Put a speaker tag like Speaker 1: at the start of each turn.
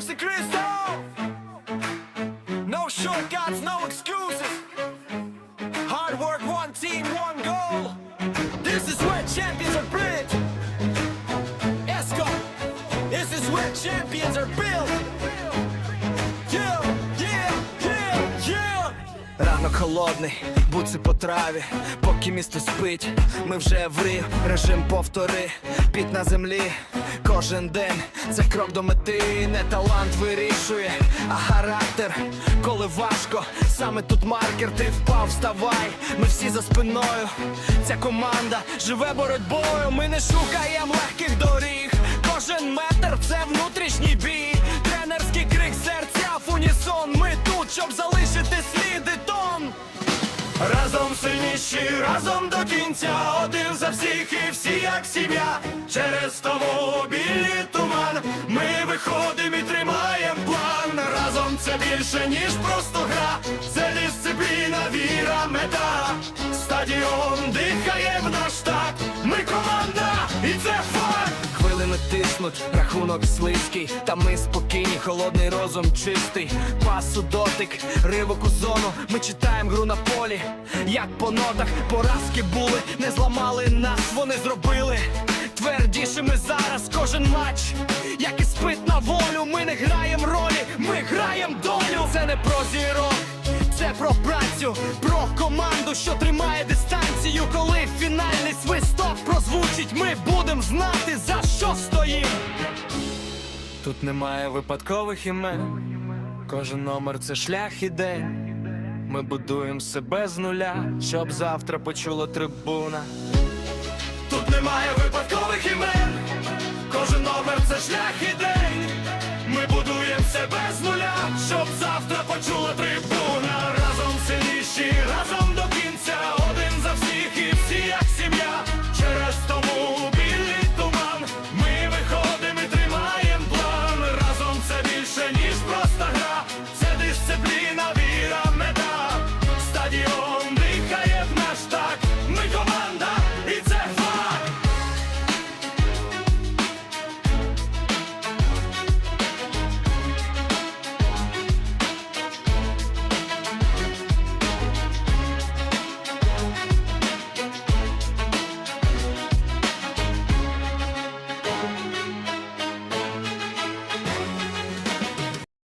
Speaker 1: MC Crystal. No shortcuts, no excuses. Hard work, one team, one goal. This is where champions are bred. Esco. This is where champions are built.
Speaker 2: Ранок холодний, буци по траві, поки місто спить, ми вже в Рів, режим повтори, під на землі, кожен день це крок до мети, не талант вирішує, а характер, коли важко, саме тут маркер, ти впав, вставай, ми всі за спиною. Ця команда живе боротьбою, ми не шукаємо легких доріг. Кожен метр це внутрішній бій, тренерський крик серця в унісон. Ми тут, щоб залишити слід і тон.
Speaker 1: Разом сильніші, разом до кінця, один за всіх і всі як сім'я. Через тому білі туман. Ми виходимо і тримаємо план. Разом це більше, ніж просто гра. Це дисципліна, віра, мета. Стадіон дихає
Speaker 2: тиснуть, рахунок слизький, та ми спокійні, холодний розум чистий. Пасу дотик, ривок у зону. Ми читаємо гру на полі, як по нотах поразки були, не зламали нас, вони зробили. Твердішими зараз кожен матч, як і спит на волю. Ми не граємо ролі, ми граємо долю. Це не про зірок. Це про працю, про команду, що тримає дистанцію. Коли фінальний Тут немає випадкових імен, кожен номер це шлях і день. Ми будуємо себе з нуля, щоб завтра почула трибуна.